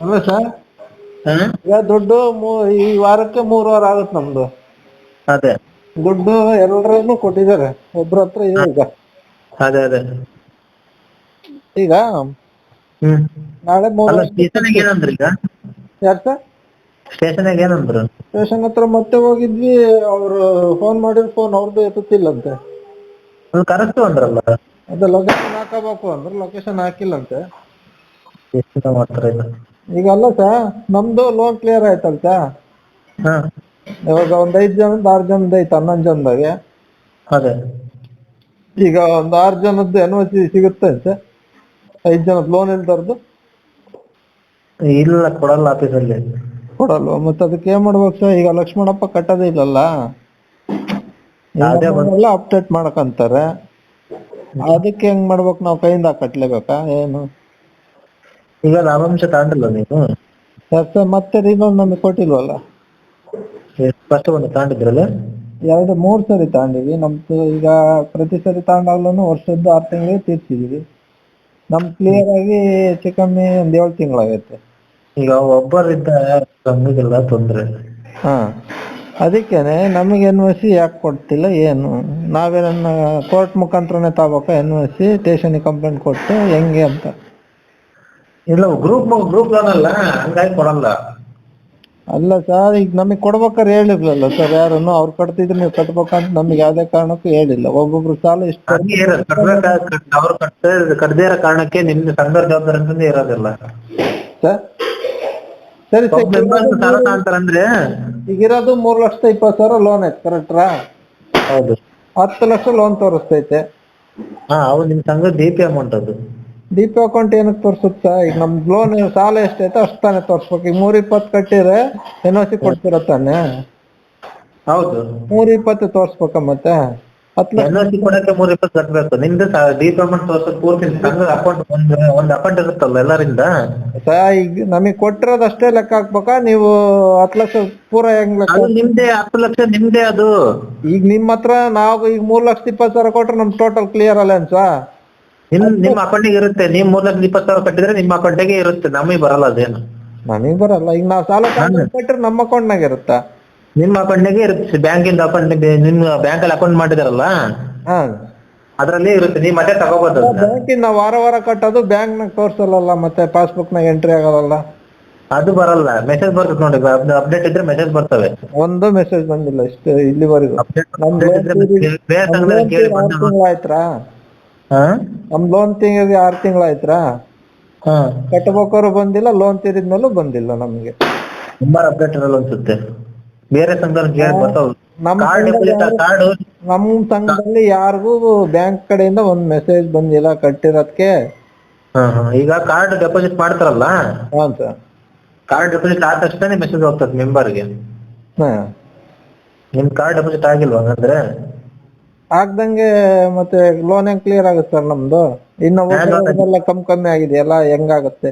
ಅಲ್ಲ ಸರ್? ಈಗ ದುಡ್ಡು ಮೂ- ಈ ವಾರಕ್ಕೆ ಮೂರು ವಾರ ಆಗುತ್ತೆ ನಮ್ದು. ಅದೇ. ದುಡ್ಡು ಎಲ್ಲರನ್ನು ಕೊಟ್ಟಿದ್ದಾರೆ. ಒಬ್ರ ಹತ್ರ ಇದೆ ಈಗ. ಅದೇ ಅದೇ. ಈಗ? ಹ್ಮ್. ನಾಳೆ ಮೂರು ಅಲ್ಲ ಸ್ಟೇಷನ್ಗೆ ಏನಂದ್ರಿ ಈಗ? ಯಾರು ಸರ್? ಸ್ಟೇಷನ್ಗೆ ಏನಂದ್ರು? ಸ್ಟೇಷನ್ ಹತ್ರ ಮತ್ತೆ ಹೋಗಿದ್ವಿ. ಅವ್ರು ಫೋನ್ ಮಾಡಿದ್ರು. ಫೋನ್ ಅವ್ರದ್ದು ಎತ್ತುತ್ತಿಲ್ಲಂತೆ. ಅದು ಕರೆಕ್ಟ್ ಅಂದ್ರಲ್ಲ? ಅದೇ ಲೊಕೇಶನ್ ಹಾಕಬೇಕು ಅಂದ್ರೆ. ಲೊಕೇಶನ್ ಹಾಕಿಲ್ಲಂತೆ. ಎಷ್ಟು ಮಾಡ್ತಾರೆ ಇದು ಈಗ ಅಲ್ಲ ಸರ್ ನಮ್ದು ಲೋನ್ ಕ್ಲಿಯರ್ ಆಯ್ತಲ್ಲ ಹಾ. ಇವಾಗ ಒಂದ್ ಐದ್ ಜನದ ಆರ್ ಜನದ ಐತೆ ಹನ್ನೊಂದು ಜನದಾಗೆ. ಅದೇ. ಈಗ ಒಂದ್ ಆರ್ ಜನದ್ದು ಎನ್ ಒ ಸಿ ಸಿಗುತ್ತೆ ಸರ್ ಐದ್ ಜನದ ಲೋನ್ ಇಲ್ದಾರ್ದು ಇಲ್ಲ ಕೊಡಲ್ಲ ಆಫೀಸಲ್ಲಿ. ಕೊಡಲ್ವಾ? ಮತ್ತೆ ಅದಕ್ಕೆ ಏನ್ ಮಾಡ್ಬೇಕು ಸರ್ ಈಗ ಲಕ್ಷ್ಮಣಪ್ಪ ಕಟ್ಟೋದೇ ಇಲ್ಲಲ್ಲ? ಒಂದು- ಎಲ್ಲ ಅಪ್ಡೇಟ್ ಮಾಡಕಂತಾರೆ ಅದಕ್ಕೆ ಹೆಂಗ್ ಮಾಡ್ಬೇಕು ನಾವು ಕೈಯಿಂದ ಕಟ್ಲೇಬೇಕಾ? ಏನು? ಈಗ ಲಾಭಾಂಶ ತಗೊಂಡಿಲ್ಲ ನೀನು ಸರ್ ಮತ್ತೆ ಇನ್ನೊಂದು ನಮಗೆ ಕೊಟ್ಟಿಲ್ವಲ್ಲ? ಫಸ್ಟ್ ಒಂದು ತಗೊಂಡಿದ್ರಲ್ಲ? ಎರಡು ಮೂರ್ ಸರಿ ತಗೊಂಡಿವಿ. ನಮ್ದು ಈಗ ಪ್ರತಿ ಸರಿ ತಗೊಂಡಾಗ್ಲೂ ವರ್ಷದ್ದು ಆರು ತಿಂಗಳಿಗೆ ತೀರ್ಸಿದೀವಿ. ನಮ್ ಕ್ಲಿಯರ್ ಆಗಿ ಹೆಚ್ಚು ಕಮ್ಮಿ ಒಂದ್ ಏಳು ತಿಂಗಳಾಗೈತೆ. ಈಗ ಒಬ್ಬರಿದ್ದ ಹಂಗಿಲ್ಲ ತೊಂದ್ರೆ. ಹಾ. ಅದಕ್ಕೇನೆ ನಮಗೆ ಎನ್ ಒ ಸಿ ಯಾಕೆ ಕೊಡ್ತಿಲ್ಲ ಏನು? ನಾವೇನ ಕೋರ್ಟ್ ಮುಖಾಂತರನೇ ತಗೋಬೇಕಾ ಎನ್ ಒ ಸಿ ಸ್ಟೇಷನಿಗೆ ಕಂಪ್ಲೇಂಟ್ ಕೊಟ್ಟು ಹೆಂಗೆ ಅಂತ. ಇಲ್ಲ ಗ್ರೂಪ್ ಗ್ರೂಪ್ ಲೋನ್ ಅಲ್ಲ ಹಂಗಾಗಿ ಕೊಡಲ್ಲ. ಅಲ್ಲ ಸರ್ ಈಗ ನಮಗೆ ಕೊಡ್ಬೇಕಾದ್ರೆ ಹೇಳಿರ್ಲಿಲ್ಲ ಸರ್ ಯಾರನ್ನು ಅವ್ರು ಕಟ್ತಿದ್ರೆ ನೀವು ಕಟ್ಬೇಕಂತ ನಮಗೆ ಯಾವ್ದೇ ಕಾರಣಕ್ಕೂ ಹೇಳಿಲ್ಲ. ಒಬ್ಬೊಬ್ರು ಸಾಲ ಇಷ್ಟು ಹಂಗೆ ಇರೋದು ಅವ್ರು ಕಟ್ಟ ಇರೋ ಕಾರಣಕ್ಕೆ ನಿಮ್ಮ ಸಂಘದ ಜವಾಬ್ದಾರಿ ಅಂತಂದೇ ಇರೋದಿಲ್ಲ ಸರ್ ಸರಿ ಒಬ್ಬ ಈಗ ಸಾಲ ತಗೊಂತಾರಂದ್ರೆ ಈಗಿರೋದು ಮೂರ್ ಲಕ್ಷದ ಇಪ್ಪತ್ತು ಸಾವಿರ ಲೋನ್ ಐತೆ ಕರೆಕ್ಟ್ರಾ ಹೌದು. ಹತ್ತು ಲಕ್ಷ ಲೋನ್ ತೋರಿಸ್ತೈತೆ. ಹಾ ಅವ್ರು ನಿಮ್ ಸಂಘದ ಡಿ ಪಿ ಅಮೌಂಟ್ ಅದು. ಡಿ ಪಿ ಅಕೌಂಟ್ ಏನಕ್ಕೆ ತೋರಿಸುತ್ತಾ? ಈಗ ನಮ್ದು ಲೋನ್ ಸಾಲ ಎಷ್ಟೈತೆ ಅಷ್ಟು ತಾನೇ ತೋರಿಸ್ಬೇಕು. ಈಗ ಮೂರ್ ಇಪ್ಪತ್ತು ಕಟ್ಟಿದ್ರೆ ಎನ್ ಒ ಸಿ ಕೊಡ್ತೀರ ತಾನೆ? ಹೌದು. ಮೂರ್ ಇಪ್ಪತ್ತು ತೋರಿಸ್ಬೇಕ ಮತ್ತೆ? ಹತ್ತು ಲಕ್ಷ ಎನ್ ಸಿ ಕೊಡಕ್ಕೆ ಮೂರ್ ಇಪ್ಪತ್ತು ಕಟ್ಬೇಕು. ನಿಮ್ದು ಡಿ ಪಿ ತೋರ್ಸೋದು ಪೂರ್ತಿ ಸಂಘದ ಅಕೌಂಟ್ ಒಂದ್ ಒಂದ್ ಅಕೌಂಟ್ ಇರುತ್ತಲ್ಲ ಎಲ್ಲರಿಂದ? ಸ- ಈಗ ನಮಗೆ ಕೊಟ್ಟಿರೋದಷ್ಟೇ ಲೆಕ್ಕ ಹಾಕ್ಬೇಕಾ? ನೀವು ಹತ್ತು ಲಕ್ಷ ಪೂರ ಹೆಂಗ್ ಲೆಕ್ಕ ಅದು ನಿಮ್ದೇ ಹತ್ತು ಲಕ್ಷ ನಿಮ್ದೇ ಅದು. ಈಗ ನಿಮ್ಮ ಹತ್ರ ನಾವು ಈಗ ಮೂರ್ ಲಕ್ಷದ ಇಪ್ಪತ್ತು ಸಾವಿರ ಕೊಟ್ರೆ ನಮ್ ಟೋಟಲ್ ಕ್ಲಿಯರ್ ಅಲ್ಲೇನ್ಸಾ ನಿಮ್ ನಿಮ್ ಅಕೌಂಟಿಗೆ ಇರುತ್ತೆ. ನಿಮ್ ಮೂರ್ ಲಕ್ಷದ ಇಪ್ಪತ್ತು ಸಾವಿರ ಕಟ್ಟಿದ್ರೆ ನಿಮ್ಮ ಅಕೌಂಟಿಗೆ ಇರುತ್ತೆ. ನಮಗೆ ಬರಲ್ಲ ಅದೇನು. ನಮಗೆ ಬರಲ್ಲ. ಈಗ ನಾವು ಸಾಲ ತಗೊಂಡ್ ಕೊಟ್ರೆ ನಮ್ಮ ಅಕೌಂಟ್ನಾಗ ಇರುತ್ತಾ? ನಿಮ್ಮ ಅಕೌಂಟಿಗೆ ಇರುತ್ತೆ. ಬ್ಯಾಂಕಿಂದ ಅಕೌಂಟ್ ನಿಮ್ ಬ್ಯಾಂಕ್ ಅಲ್ಲಿ ಅಕೌಂಟ್ ಮಾಡಿದಾರಲ್ಲ? ಹಾ. ಅದ್ರಲ್ಲಿ ಇರುತ್ತೆ. ನೀವ್ ಮತ್ತೆ ತಗೋಬಹುದು ಅದನ್ನ. ಬ್ಯಾಂಕಿನ ನಾವು ವಾರ ವಾರ ಕಟ್ಟೋದು ಬ್ಯಾಂಕ್ನಾಗ ತೋರ್ಸಲ್ಲ ಮತ್ತೆ ಪಾಸ್ಬುಕ್ ನಾಗ ಎಂಟ್ರಿ ಆಗೋದಲ್ಲ? ಅದು ಬರಲ್ಲ. ಮೆಸೇಜ್ ಬರ್ತದೆ ನೋಡಿ. ಅಪ್ಡೇಟ್ ಇದ್ರೆ ಮೆಸೇಜ್ ಬರ್ತವೆ. ಒಂದು ಮೆಸೇಜ್ ಬಂದಿಲ್ಲ. ಇಷ್ಟು ಇಲ್ಲಿವರೆಗೂ. Update- ನಮ್ update ಇದ್ರೆ ಬೇರೆ- ಬೇರೆ ಸಂಘದಲ್ಲಿ ಕೇಳಿ ಆರು ಬಂದು ತಿಂಗಳಾಯ್ತ್ರಾ ಹಾ? ನಮ್ ಲೋನ್ ತಿಂಗಳಿಗೆ ಆರ್ ತಿಂಗಳಾಯ್ತ್ರಾ? ಹಾ. ಕಟ್ಟಬೇಕಾದ್ರು ಬಂದಿಲ್ಲ ಲೋನ್ ತೀರಿದ್ಮೇಲೂ ಬಂದಿಲ್ಲ ನಮ್ಗೆ. ತುಂಬಾ ಅಪ್ಡೇಟ್ ಇರಲ್ಲ ಅನ್ಸುತ್ತೆ. ಬೇರೆ ಸಂಘದಲ್ಲಿ ಕೇಳಿ ಬರ್ತಾವ ನಮ್ ಕಾರ್ಡ್ ಡೆಪಾಸಿಟ್ ಕಾರ್ಡ್ ನಮ್ ಸಂಘದಲ್ಲಿ ಯಾರಿಗೂ ಬ್ಯಾಂಕ್ ಕಡೆಯಿಂದ ಒಂದ್ ಮೆಸೇಜ್ ಬಂದಿಲ್ಲ ಕಟ್ಟಿರೋದಕ್ಕೆ ಈಗ ಕಾರ್ಡ್ ಡೆಪಾಸಿಟ್ ಮಾಡ್ತಾರಲ್ಲ? ಹಾಂ ಸರ್. ಕಾರ್ಡ್ ಡೆಪಾಸಿಟ್ ಆದ ತಕ್ಷಣ ಮೆಸೇಜ್ ಹೋಗ್ತದೆ ಮೆಂಬರ್ಗೆ ಹಾ. ನಿಮ್ ಕಾರ್ಡ್ ಡೆಪಾಸಿಟ್ ಆಗಿಲ್ವಾ ಹಂಗಂದ್ರೆ? ಆಗ್ದಂಗೆ ಮತ್ತೆ ಲೋನ್ ಹೆಂಗ್ ಕ್ಲಿಯರ್ ಆಗುತ್ತೆ ಸರ್ ನಮ್ದು? ಇನ್ನು ಕಮ್ ಕಮ್ಮಿ ಕಮ್ಮಿ ಆಗಿದೆಯಲ್ಲ ಹೆಂಗಾಗುತ್ತೆ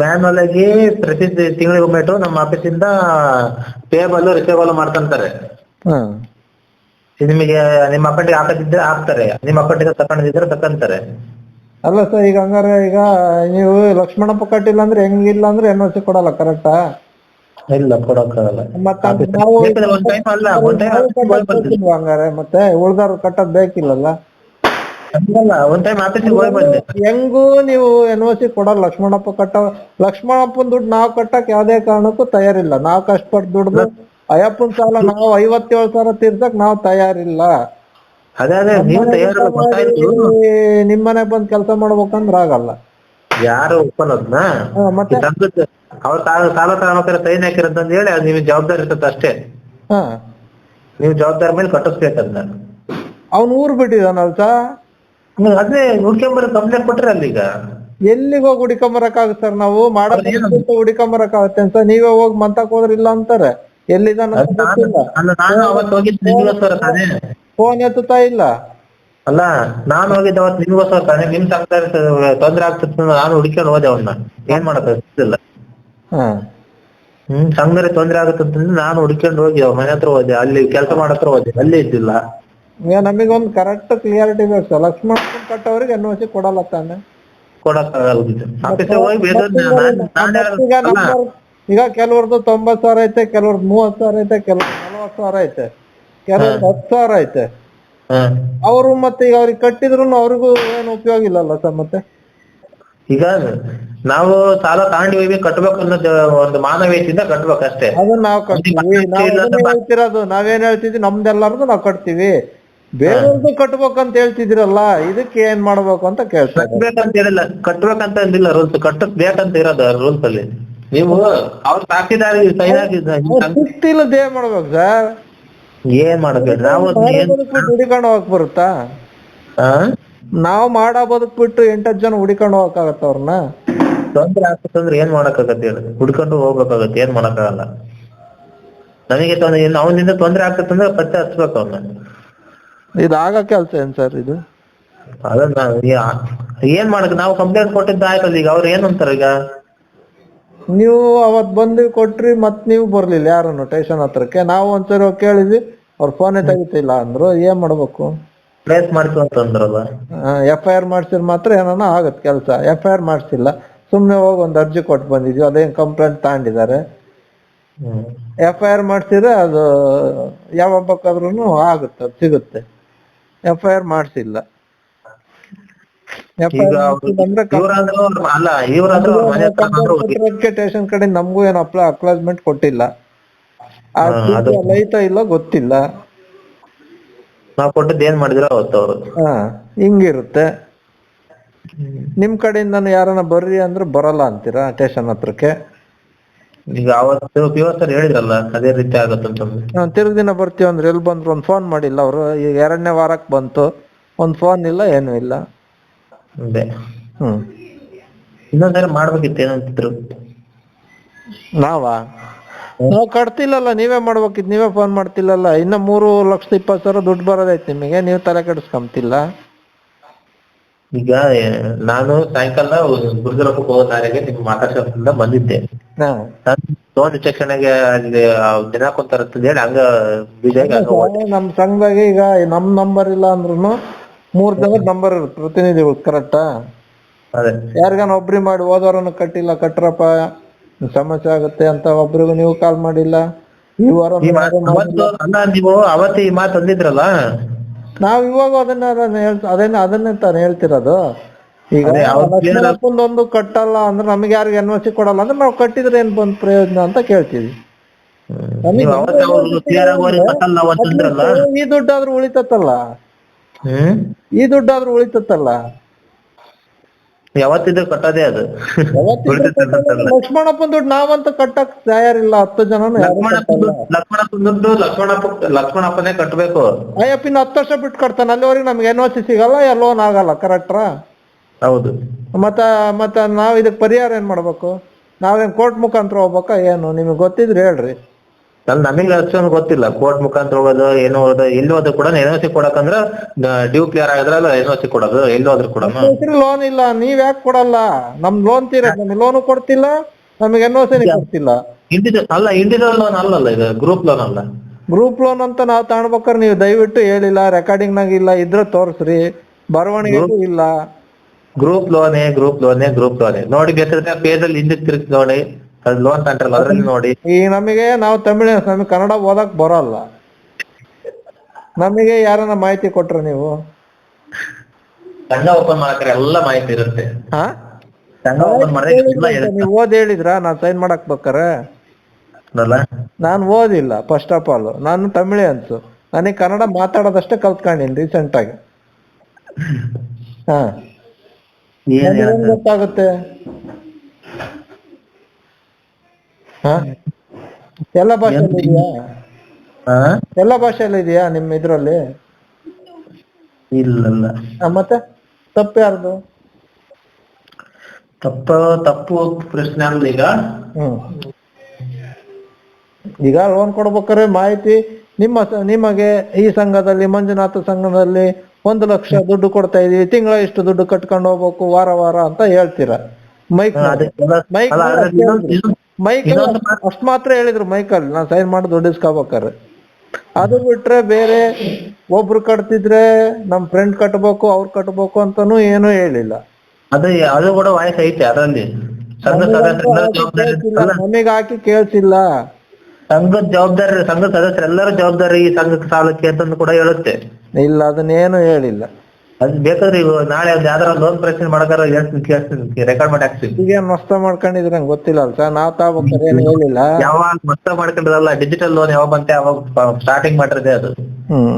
ಮ್ಯಾನ್ಯಲ್ ಆಗಿ ಪ್ರತಿ ತಿಂಗಳಿಗೆ ಒಮ್ಮೆಟ್ಟು ನಮ್ಮ ಆಫೀಸಿಂದ ಪೇಬಲ್ ರಿಸೇಬಲ್ ಮಾಡ್ಕೊಂತಾರೆ ಇದು ನಿಮಗೆ ನಿಮ್ಮ ಅಕೌಂಟಿಗೆ ಹಾಕದಿದ್ರೆ ಹಾಕ್ತಾರೆ. ನಿಮ್ಮ ಅಕೌಂಟಿಗೆ ತಕೊಂಡಿದ್ರೆ ತಕೊಂತಾರೆ. ಅಲ್ಲ ಸರ್ ಈಗ ಹಂಗಾರೆ ಈಗ ನೀವು ಲಕ್ಷ್ಮಣಪ್ಪ ಕಟ್ಟಿಲ್ಲ ಅಂದ್ರೆ ಹೆಂಗಿಲ್ಲ ಅಂದ್ರೆ ಎನ್ ಸಿ ಕೊಡಲ್ಲ ಕರೆಕ್ಟಾ ಇಲ್ಲ ಕೊಡಕ್ಕಾಗಲ್ಲ ಮತ್ತೆ ನಾವು ನಾವು ಹಂಗಾರೆ ಮತ್ತೆ ಉಳ್ದಾರ ಕಟ್ಟೋದ್ ಬೇಕಿಲ್ಲಲ್ಲ? ಹಂಗಲ್ಲ ಒಂದ್ ಟೈಮ್ ಆಫೀಸಿಗೆ ಹೋಗಿ ಬಂದೆ. ಹೆಂಗೂ ನೀವು ಎನ್ ಸಿ ಕೊಡಲ್ಲ ಲಕ್ಷ್ಮಣಪ್ಪ ಕಟ್ಟ ಲಕ್ಷ್ಮಣಪ್ಪನ ದುಡ್ಡು ನಾವು ಕಟ್ಟಕ್ ಯಾವ್ದೇ ಕಾರಣಕ್ಕೂ ತಯಾರಿಲ್ಲ. ನಾವು ಕಷ್ಟಪಟ್ಟು ದುಡ್ದು ಅಯ್ಯಪ್ಪನ ಸಾಲ ನಾವು ಐವತ್ತೇಳು ಸಾವಿರ ತೀರ್ಸಕ್ ನಾವು ತಯಾರಿಲ್ಲ. ಅದೇ ಅದೇ ನೀವು ತಯಾರಲ್ಲ ಗೊತ್ತಾಯ್ತು. ನಿಮ್ಮನೆ ಬಂದ್ ಕೆಲಸ ಮಾಡ್ಬೇಕಂದ್ರ ಆಗಲ್ಲ. ಯಾರು ಮತ್ತೆ? ಅವ್ರ ಸಾಲ ಸಾಲ ತಗೋಬೇಕಾದ್ರೆ ಸೈನ್ ಹಾಕಿರಂತ ಹೇಳಿ ಅದು ನಿಮಗೆ ಜವಾಬ್ದಾರಿ ಇರ್ತದೆ ಅಷ್ಟೇ. ಹಾ. ನೀವು ಜವಾಬ್ದಾರಿ ಮೇಲೆ ಕಟ್ಟಿಸ್ಬೇಕದ್ನ ಅವ್ನ್ ಅವ್ನು ಊರು ಸಾ ನೀವು ಅದೇ ಹುಡ್ಕೊಂಬರ ಕಂಪ್ಲೇಂಟ್ ಕೊಟ್ರೆ ಅಲ್ಲಿಗ. ಎಲ್ಲಿಗೆ ಹೋಗಿ ಹುಡಿಕೊಂಬರಕ್ಕಾಗುತ್ತೆ ಸರ್ ನಾವು? ಮಾಡೋದು ಹುಡಿಕೊಂಬರಕ್ಕಾಗತ್ತೆ ಅಂತ ನೀವೇ ಹೋಗಿ ಮಂತಕ್ ಹೋದ್ರೆ ಇಲ್ಲ ಅಂತಾರೆ. ಎಲ್ಲಿದಾನ ನಾನು ಅಲ್ಲ ನಾನು ಅವತ್ತು ಹೋಗಿದ್ದು ನಿಮ್ಗೋಸ್ಕರ ತಾನೇ. ಫೋನ್ ಎತ್ತುತ್ತಾ ಇಲ್ಲ? ಅಲ್ಲ ನಾನು ಹೋಗಿದ್ದ ಅವತ್ತು ನಿಮ್ಗೋಸ್ಕರ ತಾನೇ. ನಿಮ್ ಸಂಸಾರ ತೊಂದ್ರೆ ಆಗ್ತದೆ ನಾನು ಹುಡ್ಕೊಂಡು ಹೋದೆ ಅವನ್ನ. ಏನ್ ಹಾ ಹ್ಮ್ ಸಂಘದಲ್ಲಿ ತೊಂದ್ರೆ ಆಗುತ್ತೆ ಅಂತಂದ್ರೆ ನಾನು ಹುಡ್ಕೊಂಡು ಹೋಗಿ ಅವ್ರ ಮನೆ ಹತ್ರ ಹೋದೆ. ಅಲ್ಲಿ ಕೆಲಸ ಮಾಡೋ ಹತ್ರ ಹೋದೆ. ಅಲ್ಲಿ ಇದ್ದಿಲ್ಲ. ಈಗ ನಮಗೊಂದು ಕರೆಕ್ಟ್ ಕ್ಲಿಯಾರಿಟಿ ಬೇಕು. ಸರ್ ಲಕ್ಷ್ಮಣ ಕಟ್ಟವ್ರಿಗೆ ಎನ್ ಸಿ ಕೊಡಲ್ಲ ತಾನೆ. ಈಗ ಕೆಲವ್ರದ್ದು ತೊಂಬತ್ ಸಾವಿರ ಐತೆ ಕೆಲವ್ರದ್ದು ಮೂವತ್ ಸಾವಿರ ಐತೆ ಕೆಲವ್ರದ್ದು ನಲವತ್ ಸಾವಿರ ಐತೆ. ಕೆಲವ್ರದ್ದು ಹತ್ತು ಸಾವಿರ ಐತೆ. ಅವರು ಮತ್ತೆ ಈಗ ಅವ್ರಿಗೆ ಕಟ್ಟಿದ್ರು ಅವ್ರಿಗೂ ಏನು ಉಪಯೋಗ ಇಲ್ಲಲ್ಲ ಸರ್ ಮತ್ತೆ? ಈಗ ನಾವು ಸಾಲ ತಗೊಂಡು ಹೋಗಿ ಕಟ್ಬೇಕು ಅನ್ನೋದು ಒಂದು ಮಾನವೀಯತೆಯಿಂದ ಕಟ್ಬೇಕಷ್ಟೇ ಅಷ್ಟೇ. ನಾವು ಕಟ್ತೀವಿ. ನಾವು ಅದನ್ನೇ ಹೇಳ್ತಿರೋದು. ನಾವೇನ್ ಹೇಳ್ತಿದ್ವಿ? ನಮ್ದೆಲ್ಲರದು ನಾವು ಕಟ್ತೀವಿ. ಬೇರೆಯವ್ರದ್ದು ಕಟ್ಬೇಕಂತ ಹೇಳ್ತಿದಿರಲ್ಲ ಇದಕ್ಕೆ ಏನ್ ಮಾಡ್ಬೇಕು ಅಂತ ಕೇಳ್ತಾರೆ ಕಟ್ಬೇಕಂತ ಹೇಳಿಲ್ಲ. ಕಟ್ಬೇಕಂತ ಅಂದಿಲ್ಲ ರೂಲ್ಸ್ ಕಟ್ಟಕ್ ಬೇಕಂತ ಇರೋದು ರೂಲ್ಸ್ ಅಲ್ಲಿ. ನೀವು ಅವ್ರ ಸಾಕಿದಾರಿ ಸೈನ್ ಏನ್ ಮಾಡ್ಬೇಕು ಸರ್? ಏನ್ ಮಾಡ್ಬೇಕು? ನಾವು ದುಡಿಕೊಂಡು ಹೋಗಕ್ ಬರುತ್ತಾ ಆ? ನಾವು ಮಾಡೋ ಬದುಕ್ಬಿಟ್ಟು ಎಂಟತ್ ಜನ ಹುಡಿಕೊಂಡು ಹೋಗಕ್ಕಾಗತ್ತ ಅವ್ರನ್ನ ತೊಂದ್ರೆ ಆಗ್ತಂದ್ರೆ ಏನ್ ಮಾಡಕ್ಕಾಗತ್ತೆ ಹೇಳಿ? ಹುಡ್ಕೊಂಡು ಹೋಗ್ಬೇಕಾಗತ್ತೆ ಏನ್ ಮಾಡಕ್ಕಾಗಲ್ಲ. ನಮಗೆ ತೊಂದ್ರೆ ಇನ್ನು ಅವನಿಂದ ತೊಂದ್ರೆ ಆಗ್ತದಂದ್ರೆ ಪತ್ತೆ ಹಚ್ಬೇಕು ಅವ್ನ ಇದು ಆಗ ಕೆಲ್ಸ ಏನ್ ಸರ್ ಇದು? ಅದನ್ನ ಏನ್ ಮಾಡಕ್ ನಾವು ಕಂಪ್ಲೇಂಟ್ ಕೊಟ್ಟಿದ್ದ ಆಯ್ತದ ಈಗ ಅವ್ರು ಏನ್ ಅಂತಾರ ಈಗ? ನೀವು ಅವತ್ ಬಂದು ಕೊಟ್ರಿ ಮತ್ ನೀವು ಬರ್ಲಿಲ್ಲ ಯಾರನ್ನು? ಟೇಷನ್ ಹತ್ರಕ್ಕೆ? ನಾವು ಒಂದ್ಸರಿ ಹೋಗ್ ಕೇಳಿದ್ವಿ ಅವ್ರ ಫೋನೇ ತೆಗಿತಿಲ್ಲ ಅಂದ್ರು ಏನ್ ಮಾಡ್ಬೇಕು? ಪ್ಲೇಸ್ ಮಾಡ್ತು ಅಂತ ಅಂದ್ರಲ್ಲ ಎಫ್ ಐ ಆರ್ ಮಾಡ್ಸಿದ್ರೆ ಮಾತ್ರ ಏನಾನ ಆಗುತ್ತೆ ಕೆಲಸ. ಎಫ್ ಐ ಆರ್ ಮಾಡ್ಸಿಲ್ಲ. ಸುಮ್ನೆ ಹೋಗಿ ಒಂದ್ ಅರ್ಜಿ ಕೊಟ್ಟು ಬಂದಿದ್ವಿ. ಅದೇನ್ ಕಂಪ್ಲೇಂಟ್ ತಗೊಂಡಿದ್ದಾರೆ. ಎಫ್ ಐ ಆರ್ ಮಾಡ್ಸಿದ್ರೆ ಅದು ಯಾವ ಬೇಕಾದ್ರೂ ಆಗುತ್ತೆ ಅದು ಸಿಗುತ್ತೆ. ಎಫ್ ಐ ಆರ್ ಮಾಡ್ಸಿಲ್ಲ. ಸ್ಟೇಷನ್ ಕಡೆ ನಮಗೂ ಏನು ಅಪ್ಲೈ ಅಕ್ಲಾಸ್ಮೆಂಟ್ ಕೊಟ್ಟಿಲ್ಲ. ಅಲ್ಲಿ ಇಲ್ಲ ಗೊತ್ತಿಲ್ಲ. ನಾವ್ ಕೊಟ್ಟದ್ದು ಏನ್ ಮಾಡಿದ್ರ ಅವತ್ತು ಅವರು. ಹಾ ಹಿಂಗಿರುತ್ತೆ. ನಿಮ್ ಕಡೆಯಿಂದನು ಯಾರನ್ನ ಬರ್ರಿ ಅಂದ್ರೆ ಬರಲ್ಲ ಅಂತೀರಾ ಸ್ಟೇಷನ್ ಹತ್ರಕ್ಕೆ? ಈಗ ಅವತ್ತು ಪಿ ಸರ್ ಹೇಳಿದ್ರಲ್ಲ ಅದೇ ರೀತಿ ಆಗತ್ತಂತಂದು ನಾವ್ ತಿರ್ಗ್ ದಿನ ಬರ್ತೀವಿ ಅಂದ್ರೆ ಎಲ್ಲಿ ಬಂದ್ರು ಒಂದ್ ಫೋನ್ ಮಾಡಿಲ್ಲ ಅವರು. ಈಗ ಎರಡನೇ ವಾರಕ್ ಬಂತು. ಒಂದ್ ಫೋನ್ ಇಲ್ಲ ಏನು ಇಲ್ಲ. ಅದೇ. ಹ್ಮ್. ಇನ್ನೊಂದ್ಸರಿ ಮಾಡ್ಬೇಕಿತ್ತು ಏನಂತಿದ್ರು? ನಾವಾ? ನಾವ್ ಕಟ್ತಿಲ್ಲಲ್ಲ ನೀವೇ ಮಾಡ್ಬೇಕಿದ್ ನೀವೇ ಫೋನ್ ಮಾಡ್ತಿಲ್ಲಲ್ಲ. ಇನ್ನ ಮೂರು ಲಕ್ಷದ ಇಪ್ಪತ್ತು ಸಾವಿರ ದುಡ್ಡು ಬರೋದೈತಿ ನಿಮಗೆ ನೀವು ತಲೆ ಕೆಡಿಸ್ಕೊಂತಿಲ್ಲ ಈಗ ನಾನು ಸಾಯಂಕಾಲ ಗುರುಜರಪ್ಪಕ್ಕೆ ಹೋಗೋ ದಾರಿಗೆ ನಿಮ್ ಮಾತಾಡ್ಸೋದ್ರಿಂದ ಬಂದಿದ್ದೆ. ಹಾ. ವಿಚಕ್ಷಣೆಗೆ ಅಲ್ಲಿ ದಿನ ಕುಂತಾರತ್ತಂತ ಹೇಳಿ ಹಂಗ ಬೀಜಾಗಿ ಹಂಗ ಹೋದೆ. ನಮ್ ಸಂಘದಾಗ ಈಗ ನಮ್ ನಂಬರ್ ಇಲ್ಲ ಅಂದ್ರೂ ಮೂರ್ ಜನದ ನಂಬರ್ ಇರುತ್ತೆ ಪ್ರತಿನಿಧಿಗಳು ಕರೆಕ್ಟಾ ಅದೇ. ಯಾರಿಗಾನ ಒಬ್ರಿ ಮಾಡಿ ಹೋದವ್ರನ್ನ ಕಟ್ಟಿಲ್ಲ ಕಟ್ರಪ್ಪ. ಸಮಸ್ಯೆ ಆಗುತ್ತೆ ಅಂತ ಒಬ್ರಿಗೂ ನೀವು ಕಾಲ್ ಮಾಡಿಲ್ಲ. ಈ ವಾರ ಈ ಮಾತ್ ಅವತ್ತು ಅಲ್ಲ ನೀವು ಅವತ್ತು ಈ ಮಾತು ಅಂದಿದ್ರಲ್ಲ? ನಾವ್ ಇವಾಗ ಅದನ್ನ ಅದನ್ನ ಹೇಳ್ತ- ಅದನ್ನ ಅದನ್ನೇ ತಾನು ಹೇಳ್ತಿರೋದು. ಈಗ ಅದೇ ಅವ್ರ್ ಲಕ್ಷ್ಮಣಪ್ಪಂದೊಂದು ಕಟ್ಟಲ್ಲ ಅಂದ್ರೆ ನಮ್ಗೆ ಯಾರಿಗೆ ಎನ್ ಸಿ ಕೊಡಲ್ಲ ಅಂದ್ರೆ ನಾವು ಕಟ್ಟಿದ್ರೆ ಏನ್ ಬಂದ್ ಪ್ರಯೋಜನ ಅಂತ ಕೇಳ್ತೀವಿ. ನೀವು ಅವತ್ತು ಅವರು ಕ್ಲಿಯರ್ ಆಗಿ ಅವ್ರಿಗೆ ಕಟ್ಟಲ್ಲ ಅವತ್ತು ಅಂದ್ರಲ್ಲ? ಈ ದುಡ್ಡಾದ್ರೂ ಉಳಿತತ್ತಲ್ಲ? ಹ್ಮ್. ಈ ದುಡ್ಡಾದ್ರೂ ಉಳಿತತ್ತಲ್ಲ? ಯಾವತ್ತಿದ್ರು ಕಟ್ಟೋದೇ ಅದು. ಲಕ್ಷ್ಮಣಪ್ಪ ಲಕ್ಷ್ಮಣಪ್ಪನ ದುಡ್ಡು ನಾವಂತ ಕಟ್ಟಕ್ ತಯಾರಿಲ್ಲ. ಹತ್ತು ಜನ ಲಕ್ಷ್ಮಣಪ್ಪ ದುಡ್ಡು ಲಕ್ಷ್ಮಣಪ್ಪ ಲಕ್ಷ್ಮಣಪ್ಪನೇ ಕಟ್ಬೇಕು. ಅಯ್ಯಪ್ಪ ಇನ್ನು ಹತ್ತು ವರ್ಷ ಬಿಟ್ಟು ಕಟ್ತಾನೆ. ಅಲ್ಲಿವರೆಗೆ ನಮ್ಗೆ ಎನ್ ಸಿ ಸಿಗಲ್ಲ ಯಾ ಲೋನ್ ಆಗಲ್ಲ ಕರೆಕ್ಟ್ರಾ ಹೌದು. ಮತ್ತ ಮತ್ತ ನಾವ್ ಇದಕ್ ಪರಿಹಾರ ಏನ್ ಮಾಡ್ಬೇಕು? ನಾವೇನ್ ಕೋರ್ಟ್ ಮುಖಾಂತರ ಹೋಗ್ಬೇಕಾ? ಏನು? ನಿಮಗೆ ಗೊತ್ತಿದ್ರೆ ಹೇಳ್ರಿ. ಅಲ್ಲಿ ನಮಗೆ ಅಷ್ಟೊಂದು ಗೊತ್ತಿಲ್ಲ. ಕೋರ್ಟ್ ಮುಖಾಂತರ ಹೋಗೋದು ಏನು ಹೋಗೋದು ಎಲ್ಲಿ ಹೋದ್ರು ಕೂಡ ಎನ್ ಸಿ ಕೊಡಕಂದ್ರ ಡ್ಯೂ ಕ್ಲಿಯರ್ ಆಗಿದ್ರಲ್ಲ ಎನ್ ಸಿ ಕೊಡೋದು ಎಲ್ಲಿ ಹೋದ್ರು ಕೂಡ ಲೋನ್ ಇಲ್ಲ ನೀವ್ ಯಾಕೆ ಕೊಡಲ್ಲ? ನಮ್ ಲೋನ್ ತೀರ ಲೋನ್ ಕೊಡ್ತಿಲ್ಲ ನಮಗೆ ಎನ್ ಸಿ ಕೊಡ್ತಿಲ್ಲ. ಇಂಡಿವಿಜುವಲ್ ಅಲ್ಲ ಇಂಡಿವಿಜುವಲ್ ಲೋನ್ ಅಲ್ಲಲ್ಲ ಇದು ಗ್ರೂಪ್ ಲೋನ್ ಅಲ್ಲ. ಗ್ರೂಪ್ ಲೋನ್ ಅಂತ ನಾವ್ ತಗೊಳ್ಬೇಕಾದ್ರೆ ನೀವು ದಯವಿಟ್ಟು ಹೇಳಿಲ್ಲ ರೆಕಾರ್ಡಿಂಗ್ ನಾಗ ಇಲ್ಲ ಇದ್ರ ತೋರಿಸ್ರಿ. ಬರವಣಿಗೆ ಇಲ್ಲ. ಗ್ರೂಪ್ ಲೋನೇ ಗ್ರೂಪ್ ಲೋನೇ ಗ್ರೂಪ್ ಲೋನೇ. ನೋಡಿ ಬೇಕಾದ್ರೆ ಪೇಜಲ್ಲಿ ಹಿಂದಕ್ಕೆ ತಿರುಗಿ ನೋಡಿ. ಅದು ಲೋನ್ ತಗೊಂಡ್ರಲ್ಲ ಅದ್ರಲ್ಲಿ ನೋಡಿ. ಈಗ ನಮಗೆ ನಾವು ತಮಿಳು ನಮಗೆ ಕನ್ನಡ ಓದಕ್ ಬರಲ್ಲ. ನಮಗೆ ಯಾರನ್ನ ಮಾಹಿತಿ ಕೊಟ್ರ ನೀವು? ಸಂಘ ಓಪನ್ ಮಾಡಕ್ರೆ ಎಲ್ಲ ಮಾಹಿತಿ ಇರುತ್ತೆ. ಹಾ? ಸಂಘ ಓಪನ್ ಮಾಡಿದ್ರೆ ಎಲ್ಲ ಇರುತ್ತೆ. ನೀವು ಓದ್ ಹೇಳಿದ್ರ? ನಾನ್ ಸೈನ್ ಮಾಡಕ್ ಬೇಕಾರೆ ಅಲ್ಲ? ನಾನು ಓದಿಲ್ಲ ಫಸ್ಟ್ ಆಫ್ ಆಲ್ ನಾನು ತಮಿಳೆ ಅಂತು. ನನಗೆ ಕನ್ನಡ ಮಾತಾಡೋದಷ್ಟೇ ಕಲ್ತ್ಕೊಂಡಿನಿ ರೀಸೆಂಟ್ ಆಗಿ. ಹಾ. ಏನ್ ಗೊತ್ತಾಗುತ್ತೆ? ಎಲ್ಲ ಭಾಷೆ ಇದೆಯಾ? ಹಾ ಎಲ್ಲ ಭಾಷೆಯಲ್ಲಿ ಇದೆಯಾ ನಿಮ್ಮ ಇದ್ರಲ್ಲಿ? ಇಲ್ಲ ಮತ್ತೆ? ತಪ್ಪು ಯಾರ್ದು? ತಪ್ಪು ತಪ್ಪು ಪ್ರಶ್ನೆ ಅಲ್ಲ ಈಗ? ಹ್ಮ್. ಈಗ ಲೋನ್ ಕೊಡ್ಬೇಕಾದ್ರೆ ಮಾಹಿತಿ ನಿಮ್ಮ ನಿಮಗೆ ಈ ಸಂಘದಲ್ಲಿ ಮಂಜುನಾಥ ಸಂಘದಲ್ಲಿ ಒಂದು ಲಕ್ಷ ದುಡ್ಡು ಕೊಡ್ತಾ ಇದೀವಿ. ತಿಂಗಳ ಇಷ್ಟು ದುಡ್ಡು ಕಟ್ಕೊಂಡು ಹೋಗ್ಬೇಕು ವಾರ ವಾರ ಅಂತ ಹೇಳ್ತೀರಾ. ಮೈಕ್ ಮೈಕ್ ಅಲ್ಲ, ಅಷ್ಟು ಮಾತ್ರ ಹೇಳಿದ್ರು ಮೈಕಲ್ ನಾನು ಸೈನ್ ಮಾಡಿ ದುಡ್ಡು ಇಸ್ಕೋಬೇಕಾರೆ ಅದು ಬಿಟ್ರೆ ಬೇರೆ ಒಬ್ರು ಕಟ್ತಿದ್ರೆ ನಮ್ ಫ್ರೆಂಡ್ ಕಟ್ಬೇಕು ಅವ್ರು ಕಟ್ಬೇಕು ಅಂತಾನು ಏನು ಹೇಳಿಲ್ಲ. ಅದೇ ಅದು ಕೂಡ ವಾಯ್ಸ್ ಐತೆ ಅದರಲ್ಲಿ. ಸಂಘ ಸದಸ್ಯರೆಲ್ಲರೂ ಜವಾಬ್ದಾರಿ ಅಲ್ಲ ನಮಗೆ ಹಾಕಿ ಕೇಳ್ಸಿಲ್ಲ. ಸಂಘದ ಜವಾಬ್ದಾರಿ ಸಂಘ ಸದಸ್ಯರೆಲ್ಲರೂ ಜವಾಬ್ದಾರಿ ಈ ಸಂಘಕ್ಕೆ ಸಾಲಕ್ಕೆ ಅಂತಂದು ಕೂಡ ಹೇಳುತ್ತೆ. ಇಲ್ಲ ಅದನ್ನೇನು ಹೇಳಿಲ್ಲ. ಅದ್ ಬೇಕಾದ್ರೆ ಈಗ ನಾಳೆ ಒಂದ್ ಯಾವ್ದಾರ ಲೋನ್ ಪ್ರಶ್ನೆ ಮಾಡಕಾರ ಹೇಳ್ತೀನಿ ಕೇಳ್ತೀನಿ ರೆಕಾರ್ಡ್ ಮಾಡಿ ಹಾಕ್ತೀನಿ ಈಗ ನಷ್ಟ ಮಾಡ್ಕೊಂಡಿದ್ರೆ ನಂಗೆ ಗೊತ್ತಿಲ್ಲ ಅಲ್ಲ ಸರ್ ನಾವ್ ತಗೋಬೇಕಾದ್ರೆ ಏನು ಹೇಳಿಲ್ಲ. ಯಾವಾಗ ನಷ್ಟ ಮಾಡ್ಕೊಂಡಿರಲ್ಲ ಡಿಜಿಟಲ್ ಲೋನ್ ಯಾವಾಗ ಬಂತೆ ಅವಾಗ ಸ್ಟಾರ್ಟಿಂಗ್ ಮಾಡಿರದೆ ಅದು. ಹ್ಮ್.